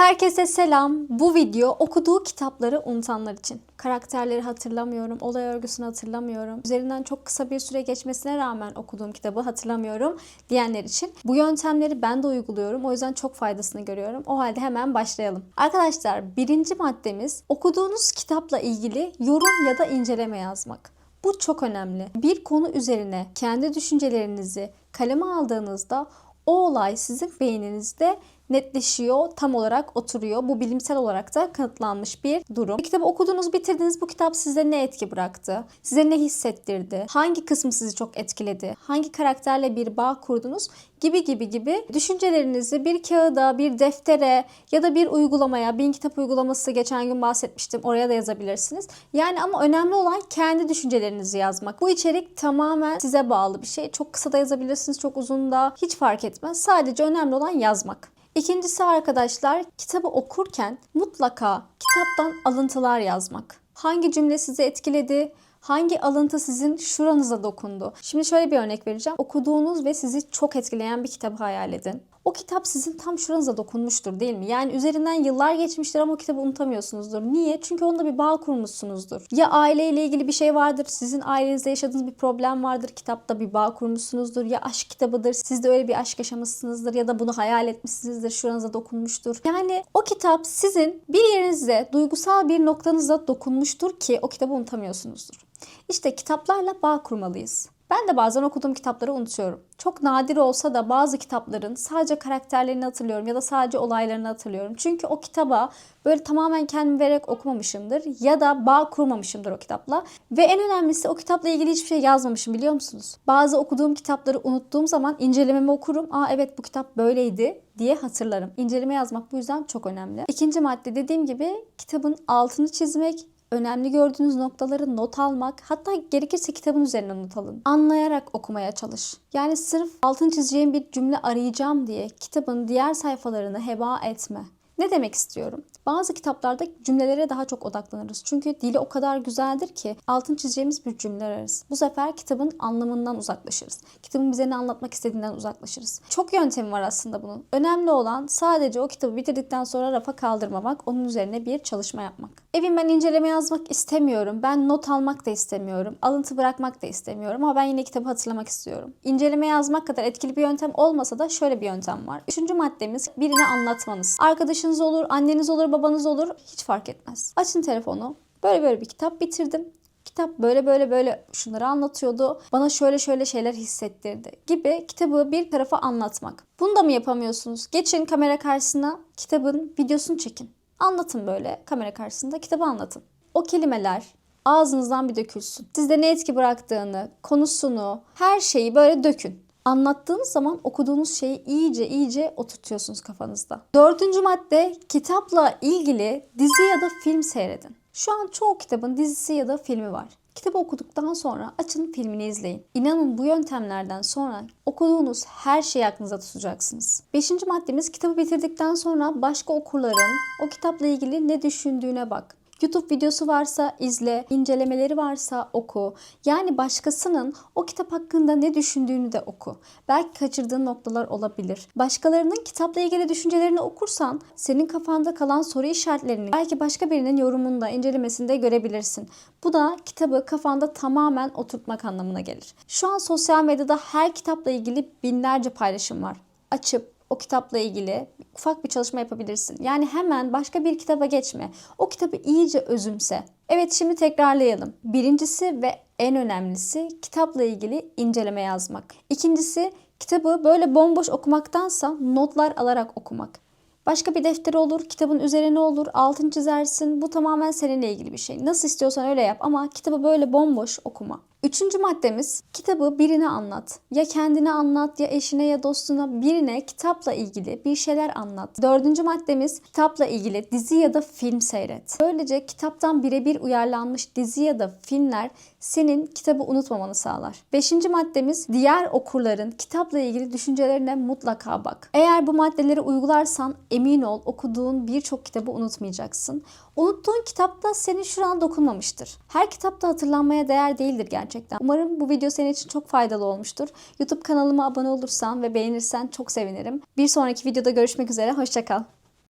Herkese selam. Bu video okuduğu kitapları unutanlar için. Karakterleri hatırlamıyorum, olay örgüsünü hatırlamıyorum. Üzerinden çok kısa bir süre geçmesine rağmen okuduğum kitabı hatırlamıyorum diyenler için. Bu yöntemleri ben de uyguluyorum. O yüzden çok faydasını görüyorum. O halde hemen başlayalım. Arkadaşlar birinci maddemiz okuduğunuz kitapla ilgili yorum ya da inceleme yazmak. Bu çok önemli. Bir konu üzerine kendi düşüncelerinizi kaleme aldığınızda o olay sizin beyninizde netleşiyor, tam olarak oturuyor. Bu bilimsel olarak da kanıtlanmış bir durum. Bir kitabı okudunuz, bitirdiniz. Bu kitap size ne etki bıraktı? Size ne hissettirdi? Hangi kısmı sizi çok etkiledi? Hangi karakterle bir bağ kurdunuz? Gibi gibi gibi düşüncelerinizi bir kağıda, bir deftere ya da bir uygulamaya, bin kitap uygulaması geçen gün bahsetmiştim. Oraya da yazabilirsiniz. Yani ama önemli olan kendi düşüncelerinizi yazmak. Bu içerik tamamen size bağlı bir şey. Çok kısa da yazabilirsiniz, çok uzun da hiç fark etmez. Sadece önemli olan yazmak. İkincisi arkadaşlar kitabı okurken mutlaka kitaptan alıntılar yazmak. Hangi cümle sizi etkiledi? Hangi alıntı sizin şuranıza dokundu? Şimdi şöyle bir örnek vereceğim. Okuduğunuz ve sizi çok etkileyen bir kitabı hayal edin. O kitap sizin tam şuranıza dokunmuştur değil mi? Yani üzerinden yıllar geçmiştir ama o kitabı unutamıyorsunuzdur. Niye? Çünkü onda bir bağ kurmuşsunuzdur. Ya aileyle ilgili bir şey vardır, sizin ailenizde yaşadığınız bir problem vardır, kitapta bir bağ kurmuşsunuzdur. Ya aşk kitabıdır, siz de öyle bir aşk yaşamışsınızdır ya da bunu hayal etmişsinizdir, şuranıza dokunmuştur. Yani o kitap sizin bir yerinizde, duygusal bir noktanıza dokunmuştur ki o kitabı unutamıyorsunuzdur. İşte kitaplarla bağ kurmalıyız. Ben de bazen okuduğum kitapları unutuyorum. Çok nadir olsa da bazı kitapların sadece karakterlerini hatırlıyorum ya da sadece olaylarını hatırlıyorum. Çünkü o kitaba böyle tamamen kendimi vererek okumamışımdır ya da bağ kurmamışımdır o kitapla. Ve en önemlisi o kitapla ilgili hiçbir şey yazmamışım biliyor musunuz? Bazı okuduğum kitapları unuttuğum zaman incelememi okurum. Aa evet bu kitap böyleydi diye hatırlarım. İnceleme yazmak bu yüzden çok önemli. İkinci madde dediğim gibi kitabın altını çizmek, önemli gördüğünüz noktaları not almak, hatta gerekirse kitabın üzerine not alın. Anlayarak okumaya çalış. Yani sırf altını çizeceğim bir cümle arayacağım diye kitabın diğer sayfalarını heba etme. Ne demek istiyorum? Bazı kitaplarda cümlelere daha çok odaklanırız. Çünkü dili o kadar güzeldir ki altın çizeceğimiz bir cümle ararız. Bu sefer kitabın anlamından uzaklaşırız. Kitabın bize ne anlatmak istediğinden uzaklaşırız. Çok yöntemi var aslında bunun. Önemli olan sadece o kitabı bitirdikten sonra rafa kaldırmamak, onun üzerine bir çalışma yapmak. Evim ben inceleme yazmak istemiyorum. Ben not almak da istemiyorum. Alıntı bırakmak da istemiyorum ama ben yine kitabı hatırlamak istiyorum. İnceleme yazmak kadar etkili bir yöntem olmasa da şöyle bir yöntem var. Üçüncü maddemiz birine anlatmanız. Arkadaşınız olur, anneniz olur, babanız olur hiç fark etmez. Açın telefonu. Böyle böyle bir kitap bitirdim. Kitap böyle böyle böyle şunları anlatıyordu. Bana şöyle şöyle şeyler hissettirdi gibi kitabı bir tarafa anlatmak. Bunu da mı yapamıyorsunuz? Geçin kamera karşısına kitabın videosunu çekin. Anlatın böyle kamera karşısında kitabı anlatın. O kelimeler ağzınızdan bir dökülsün. Sizde ne etki bıraktığını, konusunu, her şeyi böyle dökün. Anlattığınız zaman okuduğunuz şeyi iyice iyice oturtuyorsunuz kafanızda. Dördüncü madde kitapla ilgili dizi ya da film seyredin. Şu an çoğu kitabın dizisi ya da filmi var. Kitabı okuduktan sonra açın filmini izleyin. İnanın bu yöntemlerden sonra okuduğunuz her şeyi aklınıza tutacaksınız. Beşinci maddemiz kitabı bitirdikten sonra başka okurların o kitapla ilgili ne düşündüğüne bak. YouTube videosu varsa izle, incelemeleri varsa oku. Yani başkasının o kitap hakkında ne düşündüğünü de oku. Belki kaçırdığın noktalar olabilir. Başkalarının kitapla ilgili düşüncelerini okursan senin kafanda kalan soru işaretlerini belki başka birinin yorumunda, incelemesinde görebilirsin. Bu da kitabı kafanda tamamen oturtmak anlamına gelir. Şu an sosyal medyada her kitapla ilgili binlerce paylaşım var. Açıp o kitapla ilgili ufak bir çalışma yapabilirsin. Yani hemen başka bir kitaba geçme. O kitabı iyice özümse. Evet şimdi tekrarlayalım. Birincisi ve en önemlisi kitapla ilgili inceleme yazmak. İkincisi kitabı böyle bomboş okumaktansa notlar alarak okumak. Başka bir defter olur, kitabın üzerine olur, altını çizersin. Bu tamamen seninle ilgili bir şey. Nasıl istiyorsan öyle yap ama kitabı böyle bomboş okuma. Üçüncü maddemiz kitabı birine anlat. Ya kendine anlat ya eşine ya dostuna birine kitapla ilgili bir şeyler anlat. Dördüncü maddemiz kitapla ilgili dizi ya da film seyret. Böylece kitaptan birebir uyarlanmış dizi ya da filmler senin kitabı unutmamanı sağlar. Beşinci maddemiz diğer okurların kitapla ilgili düşüncelerine mutlaka bak. Eğer bu maddeleri uygularsan emin ol okuduğun birçok kitabı unutmayacaksın. Unuttuğun kitapta senin şu dokunmamıştır. Her kitapta hatırlanmaya değer değildir gerçekten. Umarım bu video senin için çok faydalı olmuştur. YouTube kanalıma abone olursan ve beğenirsen çok sevinirim. Bir sonraki videoda görüşmek üzere. Hoşçakal.